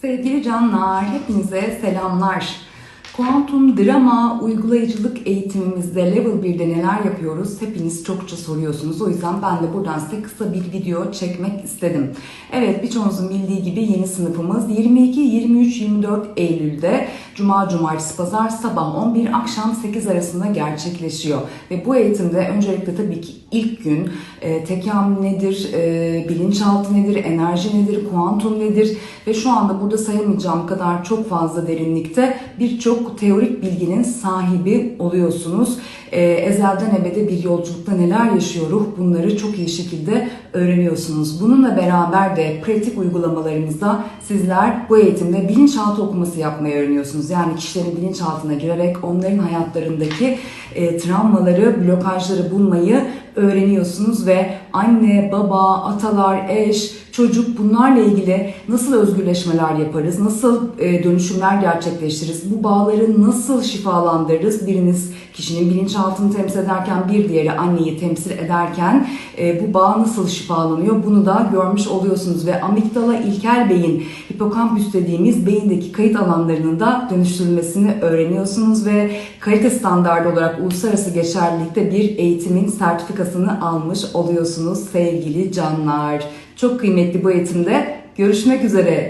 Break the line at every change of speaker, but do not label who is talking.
Sevgili canlar, hepinize selamlar. Kuantum drama uygulayıcılık eğitimimizde level 1'de neler yapıyoruz? Hepiniz çokça soruyorsunuz. O yüzden ben de buradan size kısa bir video çekmek istedim. Evet, birçoğunuzun bildiği gibi yeni sınıfımız 22, 23, 24 Eylül'de Cuma, Cumartesi, Pazar sabah 11, akşam 8 arasında gerçekleşiyor. Ve bu eğitimde öncelikle tabii ki ilk gün e, tekamül nedir, e, bilinçaltı nedir, enerji nedir, kuantum nedir ve şu anda burada sayamayacağım kadar çok fazla derinlikte birçok teorik bilginin sahibi oluyorsunuz. E, ezelden ebede bir yolculukta neler yaşıyor ruh bunları çok iyi şekilde öğreniyorsunuz. Bununla beraber de pratik uygulamalarımızda sizler bu eğitimde bilinçaltı okuması yapmayı öğreniyorsunuz. Yani kişilerin bilinçaltına girerek onların hayatlarındaki e, travmaları, blokajları bulmayı öğreniyorsunuz ve anne, baba, atalar, eş, çocuk bunlarla ilgili nasıl özgürleşmeler yaparız, nasıl e, dönüşümler gerçekleştiririz, bu bağları nasıl şifalandırırız? Biriniz kişinin bilinçaltını temsil ederken bir diğeri anneyi temsil ederken e, bu bağ nasıl şifalanıyor bunu da görmüş oluyorsunuz ve amigdala ilkel beyin, hipokampüs dediğimiz beyindeki kayıt alanlarının da dönüştürülmesini öğreniyorsunuz ve kalite standardı olarak uluslararası geçerlilikte bir eğitimin sertifikasını almış oluyorsunuz sevgili canlar. Çok kıymetli bu eğitimde. Görüşmek üzere.